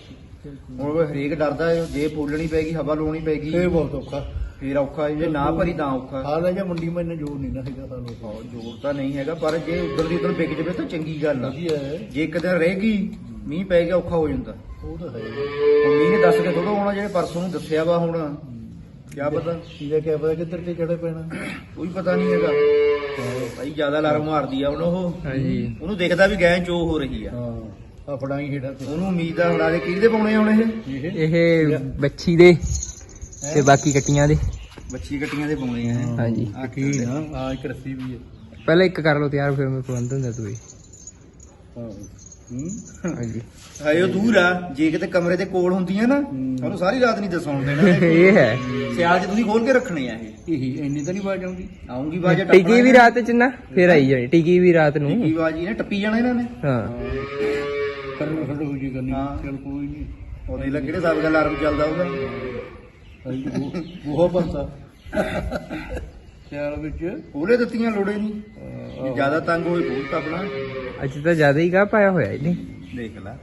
ਹੁਣ ਉਹ ਹਰੇਕ ਡਰਦਾ ਹੈ, ਜੇ ਫੋਲਣੀ ਪੈਗੀ ਹਵਾ ਲਾਉਣੀ ਪੈਗੀ। ਇਹ ਬਹੁਤ ਔਖਾ। ਫੇਰ ਔਖਾ ਜੇ ਨਾ ਭਰੀ ਤਾਂ ਔਖਾ ਹਾਲ ਹੈ ਜਾਂ ਮੰਡੀ ਮੈਂ ਇੰਨਾ ਜੋਰ ਨਹੀਂ ਨਾ ਹੈਗਾ ਸਾਨੂੰ। ਹਾਂ, ਜ਼ੋਰ ਤਾਂ ਨਹੀਂ ਹੈਗਾ ਪਰ ਜੇ ਉਧਰ ਦੀ ਉਧਰ ਵਿਕ ਜਵੇ ਤਾਂ ਚੰਗੀ ਗੱਲ ਆ। ਵਧੀਆ ਹੈ। ਜੇ ਇੱਕ ਦਿਨ ਰਹੇਗੀ ਮੀਂਹ ਪੈ ਗਿਆ ਔਖਾ ਹੋ ਜਾਂਦਾ। ਉਹ ਤਾਂ ਹੈ। ਹੁਣ ਮੀਂਹ ਨੇ ਦੱਸ ਕੇ ਥੋੜਾ ਹੋਣਾ ਜਿਹੜੇ ਪਰਸੋਂ ਨੂੰ ਦੱਸਿਆ ਵਾ ਹੁਣ। ਕਿਆ ਪਤਾ? ਇਹਦਾ ਕਿਆ ਪਤਾ ਕਿੱਧਰ ਤੇ ਚੜੇ ਪੈਣਾ। ਕੋਈ ਪਤਾ ਨਹੀਂ ਹੈਗਾ। ਭਾਈ ਜ਼ਿਆਦਾ ਅਲਾਰਮ ਮਾਰਦੀ ਆ ਹੁਣ ਉਹ। ਹਾਂਜੀ। ਉਹਨੂੰ ਦਿਖਦਾ ਵੀ ਗੈਂ ਚੋ ਹੋ ਰਹੀ ਆ। ਹਾਂ। ਆ ਫੜਾਈ ਹੇਠਾਂ ਤੇ। ਉਹਨੂੰ ਉਮੀਦ ਆ ਹੁਣ ਆਦੇ ਕਿਹਦੇ ਪਾਉਣੇ ਆ ਹੁਣ ਇਹ? ਇਹ ਇਹ ਬੱਚੀ ਦੇ ਤੇ ਬਾਕੀ ਕੱਟੀਆਂ ਦੇ। ਬੱਚੀ ਕੱਟੀਆਂ ਦੇ ਪਾਉਣੇ ਆ ਹਾਂਜੀ। ਕੀ ਨਾ ਆ ਇੱਕ ਰੱਸੀ ਵੀ ਹੈ ਪਹਿਲਾਂ ਇੱਕ ਕਰ ਲਓ ਤਿਆਰ ਫਿਰ ਮੈਂ ਪ੍ਰਬੰਧ ਹੁੰਦਾ ਤੂੰ ਹਾਂ। ਹੂੰ? ਹਾਂਜੀ। ਹਾਏ ਉਹ ਦੂਰ ਆ। ਜੇ ਕਿਤੇ ਕਮਰੇ ਦੇ ਕੋਲ ਹੁੰਦੀਆਂ ਨਾ। ਉਹਨੂੰ ਸਾਰੀ ਰਾਤ ਨਹੀਂ ਦੱਸਣ ਦੇਣਾ। [LAUGHS] ਇਹ ਹੈ। ਸਿਆਲ 'ਚ ਤੁਸੀਂ ਖੋਲ ਕੇ ਰੱਖਣੇ ਆ ਇਹ। ਇਹ ਇੰਨੀ ਤਾਂ ਨਹੀਂ ਬਾਜ ਆਉਂਦੀ? ਆਉਂਗੀ ਬਾਜਾ ਟਿਕੀ ਵੀ ਰਾਤ ਚ ਨਾ ਫਿਰ ਆਈ ਜਾਣੀ। ਟਿਕੀ ਵੀ ਰਾਤ ਨੂੰ। ਟਿੱਕੀ ਬਾਜੀ ਨੇ ਟੱਪੀ ਜਾਣਾ ਇਹਨਾਂ ਨੇ। ਹਾਂ। ਕਰਨ ਖੜ ਹੋ ਜੀ ਕਰਨੀ। ਹਾਂ। ਚਲ ਕੋਈ ਨਹੀਂ ਉਹਦੇ ਲੱਗ ਕਿਹੜੇ ਹਿਸਾਬ ਅਲਾਰਮ ਚੱਲਦਾ ਉਹਦਾ ਉਹ ਬੰਦਾ। ਸਿਆਲ ਵਿੱਚ। ਉਹਲੇ ਦਿੱਤੀਆਂ ਲੋੜੇ ਨਹੀਂ ਜੇ ਜ਼ਿਆਦਾ ਤੰਗ ਹੋਏ ਬਹੁਤ ਆਪਣਾ ਅੱਜ ਤਾਂ ਜ਼ਿਆਦਾ ਹੀ ਗਾ ਪਾਇਆ ਹੋਇਆ ਇਹਨੇ। ਦੇਖ ਲੈ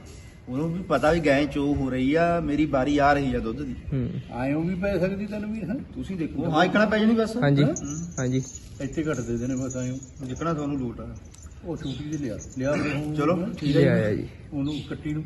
ਉਹਨੂੰ ਵੀ ਪਤਾ ਵੀ ਗਾਂ ਚੋ ਹੋ ਰਹੀ ਆ ਮੇਰੀ ਬਾਰੀ ਆ ਰਹੀ ਆ ਦੁੱਧ ਦੀ। ਹੂੰ। ਆਇਓ ਵੀ ਪੈ ਸਕਦੀ ਤੈਨੂੰ ਵੀ ਹਾਂ? ਤੁਸੀਂ ਦੇਖੋ। ਹਾਂ ਇਕਣਾ ਪੈ ਜਾਣੀ ਬਸ। ਹਾਂਜੀ ਹੂੰ। ਹਾਂਜੀ। ਇੱਥੇ ਘੱਟ ਦੇ ਦੇਣੇ ਬਸ ਆਇਓ ਜਿੱਕਣਾ ਤੁਹਾਨੂੰ ਲੋਟ ਆ। ਉਹ ਛੋਟੀ ਜਿਹੀ ਲਿਆ ਲਿਆ ਕੇ ਹੁਣ। ਚਲੋ। ਠੀਕ ਹੈ ਆਇਆ ਜੀ। ਉਹਨੂੰ ਕੱਟੀ ਨੂੰ।